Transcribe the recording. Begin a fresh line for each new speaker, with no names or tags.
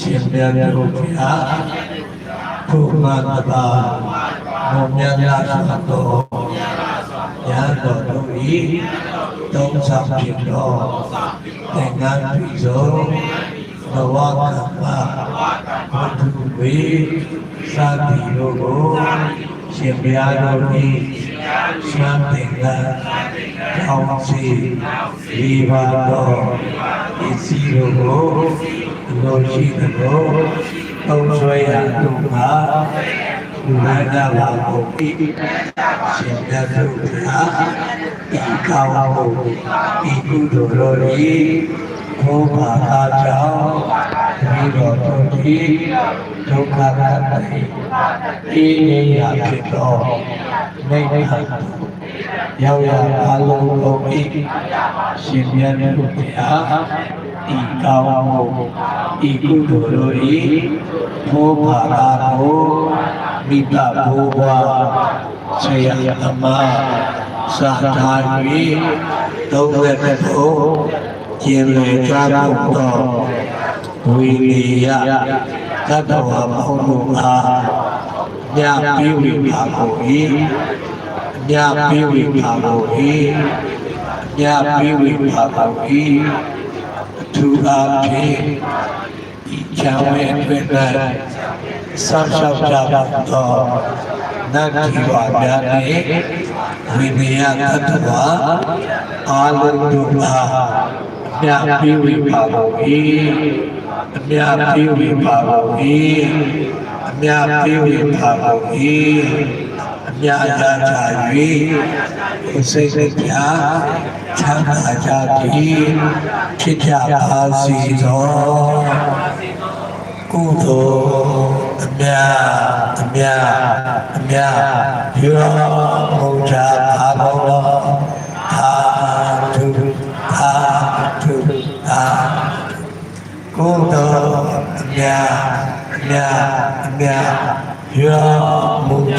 ရှင်မြတ်တို့ဖျားဘုမတပါမောမြတ်လာသောရဟန်းတော်တို့ဤသုံးဆောင်ဖြစ်သောသင်္ကန်းပြီသောဘဝကမ္မဘုသူဝေသာတိတို့ကို ရှင်ဘုရားတို့ဤသံသင်္ကန်းကောင်းစီဒီပါတော်ဤစီတို့ကိုလိုရှိသောသုံးဆွဲရတို့မှာဘာသာပါကိုဤရှင်ဘုရားတို့ဟာဤကောင်းမှုဤကုသိုလ်တော်ဤဘောဘာသာကြောင့် ဒီတော်တို့ဤဒုက္ခကတိဤနေရဖြစ်တော်နေနေရောက်ရအလုံးကုန်ဤရှင်မြတ်တို့ဘုရားဤကောင်းမှုဤကုသိုလ်တို့ဤဘောဘာသာကိုမိဘဘိုးဘွားဆရာသမားစာသာ၍သုံးသက်ဖို့ကျင်လေကြတော့တော့ ဝိနည်းယသတ္တဝါပေါင်းတို့အားညပြီးဝိပါကိုဤညပြီးဝိပါကိုဤညပြီးဝိပါကိုဤအထူးအားဖြင့်ဤ ချမ်းဝဲအတွက်၌ဆောက်ရှောက်ကြတော့နတ်ကြီးပါများနှင့်ဝိနည်းယသတ္တဝါအာလုံးတို့အားညပြီးဝိပါကိုဤအမြပြေဝိပါကိုဤအမြပြေဝိပါကိုဤ အမြရာချ၍ကိုယ်စိတ်စိတ်ပြချမ်းသာကြသည်ဖြစ်ကြပါစေသောကုသိုလ်အမြအမြအမြရောမုံချပါကုန်သောသာဓုသာဓုသာဓုကိုယ်တော်အမြအမြအမြရောမူကြ